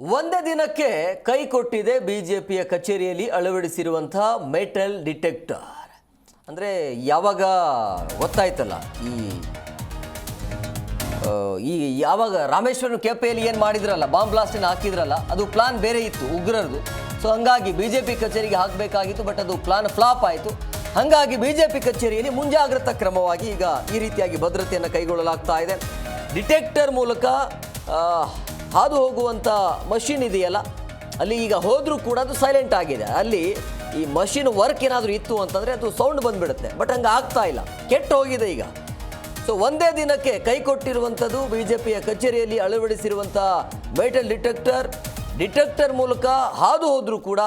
ಒಂದೇ ದಿನಕ್ಕೆ ಕೈ ಕೊಟ್ಟಿದೆ ಬಿಜೆಪಿಯ ಕಚೇರಿಯಲ್ಲಿ ಅಳವಡಿಸಿರುವಂತಹ ಮೆಟಲ್ ಡಿಟೆಕ್ಟರ್. ಅಂದರೆ ಯಾವಾಗ ಗೊತ್ತಾಯ್ತಲ್ಲ, ಈ ಈ ಯಾವಾಗ ರಾಮೇಶ್ವರನ ಕೆಪೆಯಲ್ಲಿ ಏನು ಮಾಡಿದ್ರಲ್ಲ, ಬಾಂಬ್ ಬ್ಲಾಸ್ಟನ್ನು ಹಾಕಿದ್ರಲ್ಲ, ಅದು ಪ್ಲಾನ್ ಬೇರೆ ಇತ್ತು, ಉಗ್ರರದು. ಸೊ ಹಂಗಾಗಿ ಬಿ ಜೆ ಪಿ ಕಚೇರಿಗೆ ಹಾಕಬೇಕಾಗಿತ್ತು ಬಟ್ ಅದು ಪ್ಲಾನ್ ಫ್ಲಾಪ್ ಆಯಿತು. ಹಾಗಾಗಿ ಬಿ ಜೆ ಪಿ ಕಚೇರಿಯಲ್ಲಿ ಮುಂಜಾಗ್ರತಾ ಕ್ರಮವಾಗಿ ಈಗ ಈ ರೀತಿಯಾಗಿ ಭದ್ರತೆಯನ್ನು ಕೈಗೊಳ್ಳಲಾಗ್ತಾ ಇದೆ. ಡಿಟೆಕ್ಟರ್ ಮೂಲಕ ಹಾದು ಹೋಗುವಂಥ ಮಷಿನ್ ಇದೆಯಲ್ಲ, ಅಲ್ಲಿ ಈಗ ಹೋದರೂ ಕೂಡ ಅದು ಸೈಲೆಂಟ್ ಆಗಿದೆ. ಅಲ್ಲಿ ಈ ಮಷಿನ್ ವರ್ಕ್ ಏನಾದರೂ ಇತ್ತು ಅಂತಂದರೆ ಅದು ಸೌಂಡ್ ಬಂದ್ಬಿಡುತ್ತೆ ಬಟ್ ಹಂಗೆ ಆಗ್ತಾ ಇಲ್ಲ. ಕೆಟ್ಟು ಹೋಗಿದೆ ಈಗ. ಸೊ ಒಂದೇ ದಿನಕ್ಕೆ ಕೈ ಕೊಟ್ಟಿರುವಂಥದ್ದು ಬಿ ಜೆ ಪಿಯ ಕಚೇರಿಯಲ್ಲಿ ಅಳವಡಿಸಿರುವಂಥ ಮೆಟಲ್ ಡಿಟೆಕ್ಟರ್ ಡಿಟೆಕ್ಟರ್ ಮೂಲಕ ಹಾದು ಹೋದರೂ ಕೂಡ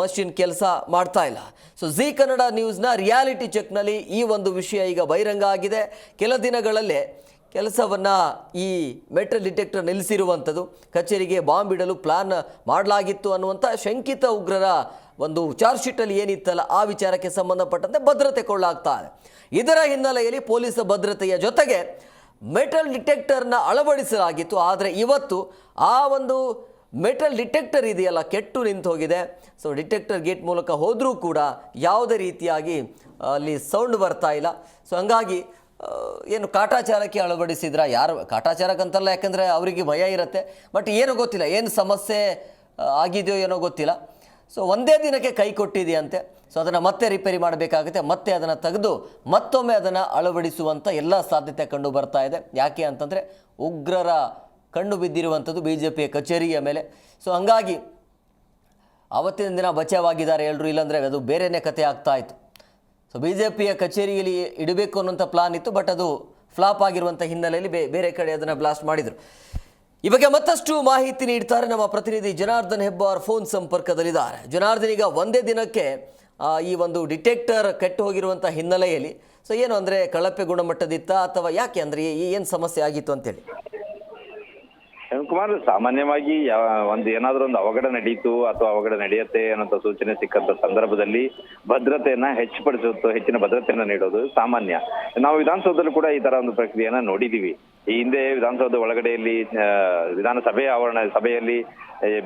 ಮಷಿನ್ ಕೆಲಸ ಮಾಡ್ತಾ ಇಲ್ಲ. ಸೊ ಜಿ ಕನ್ನಡ ನ್ಯೂಸ್ನ ರಿಯಾಲಿಟಿ ಚೆಕ್ನಲ್ಲಿ ಈ ಒಂದು ವಿಷಯ ಈಗ ಬಹಿರಂಗ ಆಗಿದೆ. ಕೆಲ ದಿನಗಳಲ್ಲೇ ಕೆಲಸವನ್ನು ಈ ಮೆಟಲ್ ಡಿಟೆಕ್ಟರ್ ನಿಲ್ಲಿಸಿರುವಂಥದ್ದು. ಕಚೇರಿಗೆ ಬಾಂಬ್ ಇಡಲು ಪ್ಲಾನ್ ಮಾಡಲಾಗಿತ್ತು ಅನ್ನುವಂಥ ಶಂಕಿತ ಉಗ್ರರ ಒಂದು ಚಾರ್ಜ್ ಶೀಟಲ್ಲಿ ಏನಿತ್ತಲ್ಲ, ಆ ವಿಚಾರಕ್ಕೆ ಸಂಬಂಧಪಟ್ಟಂತೆ ಭದ್ರತೆ ಕೊಳ್ಳಾಗ್ತಾ ಇದೆ. ಇದರ ಹಿನ್ನೆಲೆಯಲ್ಲಿ ಪೊಲೀಸ್ ಭದ್ರತೆಯ ಜೊತೆಗೆ ಮೆಟಲ್ ಡಿಟೆಕ್ಟರ್ನ ಅಳವಡಿಸಲಾಗಿತ್ತು. ಆದರೆ ಇವತ್ತು ಆ ಒಂದು ಮೆಟಲ್ ಡಿಟೆಕ್ಟರ್ ಇದೆಯಲ್ಲ, ಕೆಟ್ಟು ನಿಂತು ಹೋಗಿದೆ ಸೊ ಡಿಟೆಕ್ಟರ್ ಗೇಟ್ ಮೂಲಕ ಹೋದರೂ ಕೂಡ ಯಾವುದೇ ರೀತಿಯಾಗಿ ಅಲ್ಲಿ ಸೌಂಡ್ ಬರ್ತಾ ಇಲ್ಲ. ಸೊ ಹಂಗಾಗಿ ಏನು ಕಾಟಾಚಾರಕ್ಕೆ ಅಳವಡಿಸಿದ್ರ? ಯಾರು? ಕಾಟಾಚಾರಕ್ಕಂತಲ್ಲ, ಯಾಕಂದರೆ ಅವರಿಗೆ ಭಯ ಇರುತ್ತೆ. ಬಟ್ ಏನು ಗೊತ್ತಿಲ್ಲ. ಏನು ಸಮಸ್ಯೆ ಆಗಿದೆಯೋ ಏನೋ ಗೊತ್ತಿಲ್ಲ. ಸೊ ಒಂದೇ ದಿನಕ್ಕೆ ಕೈ ಕೊಟ್ಟಿದೆಯಂತೆ. ಸೊ ಅದನ್ನು ಮತ್ತೆ ರಿಪೇರಿ ಮಾಡಬೇಕಾಗುತ್ತೆ. ಮತ್ತೆ ಅದನ್ನು ತೆಗೆದು ಮತ್ತೊಮ್ಮೆ ಅದನ್ನು ಅಳವಡಿಸುವಂಥ ಎಲ್ಲ ಸಾಧ್ಯತೆ ಕಂಡು ಬರ್ತಾ ಇದೆ. ಯಾಕೆ ಅಂತಂದರೆ, ಉಗ್ರರ ಕಣ್ಣು ಬಿದ್ದಿರುವಂಥದ್ದು ಬಿ ಜೆ ಪಿಯ ಕಚೇರಿಯ ಮೇಲೆ. ಸೊ ಹಂಗಾಗಿ ಆವತ್ತಿನ ದಿನ ಬಚಾವಾಗಿದ್ದಾರೆ ಎಲ್ಲರೂ ಇಲ್ಲಾಂದರೆ ಅದು ಬೇರೆಯೇ ಕತೆ ಆಗ್ತಾ ಇತ್ತು. ಸೊ ಬಿ ಜೆ ಪಿಯ ಕಚೇರಿಯಲ್ಲಿ ಇಡಬೇಕು ಅನ್ನೋಂಥ ಪ್ಲಾನ್ ಇತ್ತು ಬಟ್ ಅದು ಫ್ಲಾಪ್ ಆಗಿರುವಂಥ ಹಿನ್ನೆಲೆಯಲ್ಲಿ ಬೇರೆ ಕಡೆ ಅದನ್ನು ಬ್ಲಾಸ್ಟ್ ಮಾಡಿದರು. ಈ ಬಗ್ಗೆ ಮತ್ತಷ್ಟು ಮಾಹಿತಿ ನೀಡ್ತಾರೆ ನಮ್ಮ ಪ್ರತಿನಿಧಿ ಜನಾರ್ದನ್ ಹೆಬ್ಬಾರ್ ಫೋನ್ ಸಂಪರ್ಕದಲ್ಲಿದ್ದಾರೆ. ಜನಾರ್ದನ್, ಈಗ ಒಂದೇ ದಿನಕ್ಕೆ ಈ ಒಂದು ಡಿಟೆಕ್ಟರ್ ಕೆಟ್ಟು ಹೋಗಿರುವಂಥ ಹಿನ್ನೆಲೆಯಲ್ಲಿ ಸೊ ಏನು ಅಂದರೆ ಕಳಪೆ ಗುಣಮಟ್ಟದಿತ್ತ ಅಥವಾ ಯಾಕೆ ಅಂದರೆ ಏನು ಸಮಸ್ಯೆ ಆಗಿತ್ತು ಅಂತೇಳಿ? ಕುಮಾರ್ ಸಾಮಾನ್ಯವಾಗಿ ಯಾವ- ಒಂದು ಏನಾದ್ರೂ ಒಂದು ಅವಘಡ ನಡೀತು ಅಥವಾ ಅವಘಡ ನಡೆಯುತ್ತೆ ಅನ್ನೋ ಸೂಚನೆ ಸಿಕ್ಕಂತ ಸಂದರ್ಭದಲ್ಲಿ ಭದ್ರತೆಯನ್ನ ಹೆಚ್ಚುಪಡಿಸುತ್ತ, ಹೆಚ್ಚಿನ ಭದ್ರತೆಯನ್ನ ನೀಡೋದು ಸಾಮಾನ್ಯ. ನಾವು ವಿಧಾನಸೌಧದಲ್ಲೂ ಕೂಡ ಈ ತರ ಒಂದು ಪ್ರಕ್ರಿಯೆಯನ್ನ ನೋಡಿದೀವಿ. ಈ ಹಿಂದೆ ವಿಧಾನಸೌಧ ಒಳಗಡೆಯಲ್ಲಿ ವಿಧಾನಸಭೆ ಆವರಣ ಸಭೆಯಲ್ಲಿ,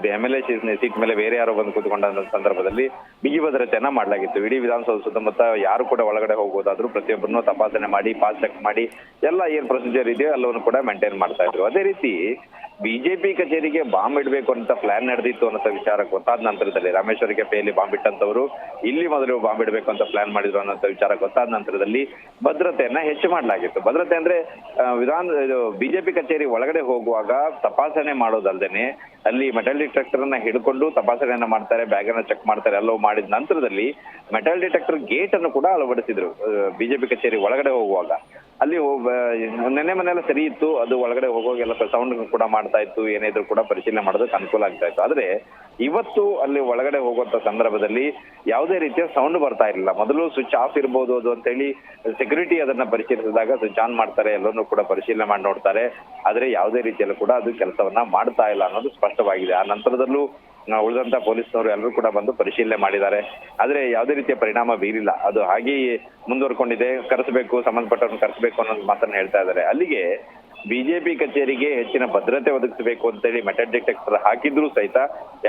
ಎಂ ಎಲ್ ಎ ಸೀಟ್ ಮೇಲೆ ಬೇರೆ ಯಾರೋ ಬಂದು ಕೂತ್ಕೊಂಡ ಸಂದರ್ಭದಲ್ಲಿ ಬಿಗಿ ಭದ್ರತೆಯನ್ನ ಮಾಡಲಾಗಿತ್ತು. ಇಡೀ ವಿಧಾನಸೌಧ ಸುತ್ತಮುತ್ತ ಯಾರು ಕೂಡ ಒಳಗಡೆ ಹೋಗೋದಾದ್ರೂ ಪ್ರತಿಯೊಬ್ಬರನ್ನು ತಪಾಸಣೆ ಮಾಡಿ, ಪಾಸ್ ಚೆಕ್ ಮಾಡಿ, ಎಲ್ಲ ಏನ್ ಪ್ರೊಸೀಜರ್ ಇದೆಯೋ ಎಲ್ಲವನ್ನು ಕೂಡ ಮೇಂಟೈನ್ ಮಾಡ್ತಾ ಇದ್ರು. ಅದೇ ರೀತಿ ಬಿಜೆಪಿ ಕಚೇರಿಗೆ ಬಾಂಬ್ ಇಡಬೇಕು ಅಂತ ಪ್ಲಾನ್ ನಡೆದಿತ್ತು ಅನ್ನೋ ವಿಚಾರ ಗೊತ್ತಾದ ನಂತರದಲ್ಲಿ ರಾಮೇಶ್ವರ ಕೆಪೆಯಲ್ಲಿ ಬಾಂಬ್ ಇಟ್ಟಂತವರು ಇಲ್ಲಿ ಮೊದಲು ಬಾಂಬ್ ಇಡಬೇಕು ಅಂತ ಪ್ಲಾನ್ ಮಾಡಿದ್ರು ಅನ್ನೋ ವಿಚಾರ ಗೊತ್ತಾದ ನಂತರದಲ್ಲಿ ಭದ್ರತೆಯನ್ನ ಹೆಚ್ಚು ಮಾಡಲಾಗಿತ್ತು. ಭದ್ರತೆ ಅಂದ್ರೆ ವಿಧಾನ ಬಿಜೆಪಿ ಕಚೇರಿ ಒಳಗಡೆ ಹೋಗುವಾಗ ತಪಾಸಣೆ ಮಾಡೋದಲ್ದೇನೆ ಅಲ್ಲಿ ಮೆಟಲ್ ಡಿಟೆಕ್ಟರ್ ಅನ್ನ ಹಿಡ್ಕೊಂಡು ತಪಾಸಣೆಯನ್ನ ಮಾಡ್ತಾರೆ ಬ್ಯಾಗ್ ಅನ್ನ ಚೆಕ್ ಮಾಡ್ತಾರೆ, ಎಲ್ಲವೂ ಮಾಡಿದ ನಂತರದಲ್ಲಿ ಮೆಟಲ್ ಡಿಟೆಕ್ಟರ್ ಗೇಟ್ ಅನ್ನು ಕೂಡ ಅಳವಡಿಸಿದ್ರು ಬಿಜೆಪಿ ಕಚೇರಿ ಒಳಗಡೆ ಹೋಗುವಾಗ. ಅಲ್ಲಿ ನೆನೆ ಮನೆಲ್ಲ ಸರಿ ಇತ್ತು. ಅದು ಒಳಗಡೆ ಹೋಗೋಗೆಲ್ಲ ಸೌಂಡ್ ಕೂಡ ಮಾಡ್ತಾ ಇತ್ತು. ಏನೇ ಕೂಡ ಪರಿಶೀಲನೆ ಮಾಡೋದಕ್ಕೆ ಅನುಕೂಲ ಆಗ್ತಾ ಇತ್ತು. ಆದ್ರೆ ಇವತ್ತು ಅಲ್ಲಿ ಒಳಗಡೆ ಹೋಗುವಂತ ಸಂದರ್ಭದಲ್ಲಿ ಯಾವುದೇ ರೀತಿಯ ಸೌಂಡ್ ಬರ್ತಾ ಇರಲಿಲ್ಲ. ಮೊದಲು ಸ್ವಿಚ್ ಆಫ್ ಇರ್ಬೋದು ಅದು ಅಂತೇಳಿ ಸೆಕ್ಯೂರಿಟಿ ಅದನ್ನ ಪರಿಶೀಲಿಸಿದಾಗ ಸ್ವಿಚ್ ಆನ್ ಮಾಡ್ತಾರೆ. ಎಲ್ಲರನ್ನೂ ಕೂಡ ಪರಿಶೀಲನೆ ಮಾಡಿ ನೋಡ್ತಾರೆ. ಆದ್ರೆ ಯಾವುದೇ ರೀತಿಯಲ್ಲೂ ಕೂಡ ಅದು ಕೆಲಸವನ್ನ ಮಾಡ್ತಾ ಇಲ್ಲ ಅನ್ನೋದು ಸ್ಪಷ್ಟವಾಗಿದೆ. ಆ ನಂತರದಲ್ಲೂ ಉಳಿದಂತ ಪೊಲೀಸ್ನವರು ಎಲ್ಲರೂ ಕೂಡ ಬಂದು ಪರಿಶೀಲನೆ ಮಾಡಿದ್ದಾರೆ. ಆದ್ರೆ ಯಾವುದೇ ರೀತಿಯ ಪರಿಣಾಮ ಬೀರಿಲ್ಲ. ಅದು ಹಾಗೆಯೇ ಮುಂದುವರ್ಕೊಂಡಿದೆ. ಕರೆಸಬೇಕು, ಸಂಬಂಧಪಟ್ಟವ್ರನ್ನ ಕರೆಸಬೇಕು ಅನ್ನೋ ಮಾತನ್ನ ಹೇಳ್ತಾ ಇದ್ದಾರೆ. ಅಲ್ಲಿಗೆ ಬಿಜೆಪಿ ಕಚೇರಿಗೆ ಹೆಚ್ಚಿನ ಭದ್ರತೆ ಒದಗಿಸಬೇಕು ಅಂತೇಳಿ ಮೆಟಲ್ ಡಿಟೆಕ್ಟರ್ ಹಾಕಿದ್ರು ಸಹಿತ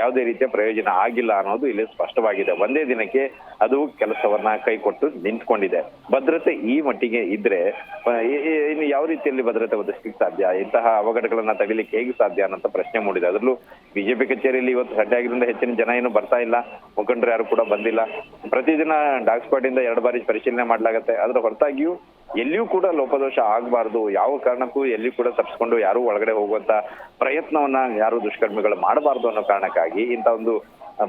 ಯಾವುದೇ ರೀತಿಯ ಪ್ರಯೋಜನ ಆಗಿಲ್ಲ ಅನ್ನೋದು ಇಲ್ಲಿ ಸ್ಪಷ್ಟವಾಗಿದೆ. ಒಂದೇ ದಿನಕ್ಕೆ ಅದು ಕೆಲಸವನ್ನ ಕೈಕೊಟ್ಟು ನಿಂತ್ಕೊಂಡಿದೆ. ಭದ್ರತೆ ಈ ಮಟ್ಟಿಗೆ ಇದ್ರೆ ಇನ್ನು ಯಾವ ರೀತಿಯಲ್ಲಿ ಭದ್ರತೆ ಒದಗಿಸ್ಲಿಕ್ಕೆ ಸಾಧ್ಯ? ಇಂತಹ ಅವಘಡಗಳನ್ನ ತಡಿಲಿಕ್ಕೆ ಹೇಗೆ ಸಾಧ್ಯ ಅನ್ನೋ ಪ್ರಶ್ನೆ ಮೂಡಿದೆ. ಅದರಲ್ಲೂ ಬಿಜೆಪಿ ಕಚೇರಿಯಲ್ಲಿ ಇವತ್ತು ಸಡ್ಡೆ ಆಗಿರೋದ್ರಿಂದ ಹೆಚ್ಚಿನ ಜನ ಏನು ಬರ್ತಾ ಇಲ್ಲ. ಮುಖಂಡರು ಯಾರು ಕೂಡ ಬಂದಿಲ್ಲ. ಪ್ರತಿದಿನ ಡಾಗ್ ಸ್ಪಾಟ್ ಇಂದ ಎರಡು ಬಾರಿ ಪರಿಶೀಲನೆ ಮಾಡಲಾಗುತ್ತೆ. ಅದರ ಹೊರತಾಗಿಯೂ ಎಲ್ಲಿಯೂ ಕೂಡ ಲೋಪದೋಷ ಆಗಬಾರ್ದು. ಯಾವ ಕಾರಣಕ್ಕೂ ಎಲ್ಲಿಯೂ ಕೂಡ ತಪ್ಪಿಸ್ಕೊಂಡು ಯಾರು ಒಳಗಡೆ ಹೋಗುವಂತ ಪ್ರಯತ್ನವನ್ನ ಯಾರು ದುಷ್ಕರ್ಮಿಗಳು ಮಾಡಬಾರ್ದು ಅನ್ನೋ ಕಾರಣಕ್ಕಾಗಿ ಇಂಥ ಒಂದು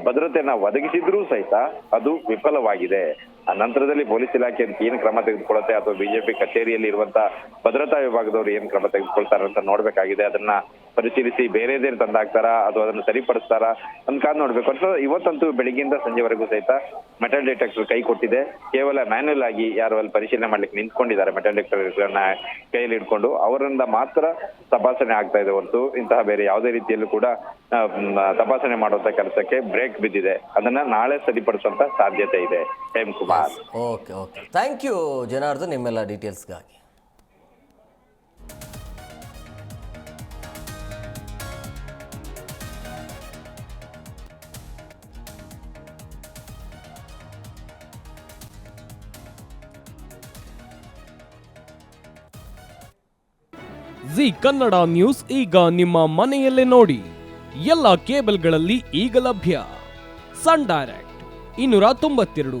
ಭದ್ರತೆಯನ್ನ ಒದಗಿಸಿದ್ರೂ ಸಹಿತ ಅದು ವಿಫಲವಾಗಿದೆ. ಆ ನಂತರದಲ್ಲಿ ಪೊಲೀಸ್ ಇಲಾಖೆ ಏನ್ ಕ್ರಮ ತೆಗೆದುಕೊಳ್ಳುತ್ತೆ ಅಥವಾ ಬಿಜೆಪಿ ಕಚೇರಿಯಲ್ಲಿ ಇರುವಂತಹ ಭದ್ರತಾ ವಿಭಾಗದವರು ಏನ್ ಕ್ರಮ ತೆಗೆದುಕೊಳ್ತಾರೆ ಅಂತ ನೋಡ್ಬೇಕಾಗಿದೆ. ಅದನ್ನ ಪರಿಶೀಲಿಸಿ ಬೇರೆದೇ ತಂದಾಕ್ತಾರಾ ಅಥವಾ ಅದನ್ನ ಸರಿಪಡಿಸ್ತಾರಾ ಅಂತ ಕಾದ್ ನೋಡ್ಬೇಕು. ಅಂತ ಇವತ್ತಂತೂ ಬೆಳಿಗ್ಗೆಯಿಂದ ಸಂಜೆವರೆಗೂ ಸಹಿತ ಮೆಟಲ್ ಡಿಟೆಕ್ಟರ್ ಕೈ ಕೊಟ್ಟಿದೆ. ಕೇವಲ ಮ್ಯಾನ್ಯಲ್ ಆಗಿ ಯಾರು ಅಲ್ಲಿ ಪರಿಶೀಲನೆ ಮಾಡ್ಲಿಕ್ಕೆ ನಿಂತ್ಕೊಂಡಿದ್ದಾರೆ ಮೆಟಲ್ ಡಿಟೆಕ್ಟರ್ಗಳನ್ನ ಕೈಯಲ್ಲಿ ಇಟ್ಕೊಂಡು ಅವರಿಂದ ಮಾತ್ರ ತಪಾಸಣೆ ಆಗ್ತಾ ಇದೆ ಹೊರತು. ಇಂತಹ ಬೇರೆ ಯಾವುದೇ ರೀತಿಯಲ್ಲೂ ಕೂಡ ತಪಾಸಣೆ ಮಾಡುವಂತ ಕೆಲಸಕ್ಕೆ ಬ್ರೇಕ್ ಬಿದ್ದಿದೆ. ಅದನ್ನ ನಾಳೆ ಸರಿಪಡಿಸುವಂತ ಸಾಧ್ಯತೆ ಇದೆ. Hem Kumar okay okay thank you Janardhan ನಿಮ್ಮೆಲ್ಲ ಡೀಟೇಲ್ಸ್ಗಾಗಿ ಜಿ ಕನ್ನಡ ನ್ಯೂಸ್ ಈಗ ನಿಮ್ಮ ಮನೆಯಲ್ಲೇ ನೋಡಿ. ಎಲ್ಲ ಕೇಬಲ್ಗಳಲ್ಲಿ ಈಗ ಲಭ್ಯ. ಸನ್ ಡೈರೆಕ್ಟ್ ಇನ್ನೂರ ತೊಂಬತ್ತೆರಡು.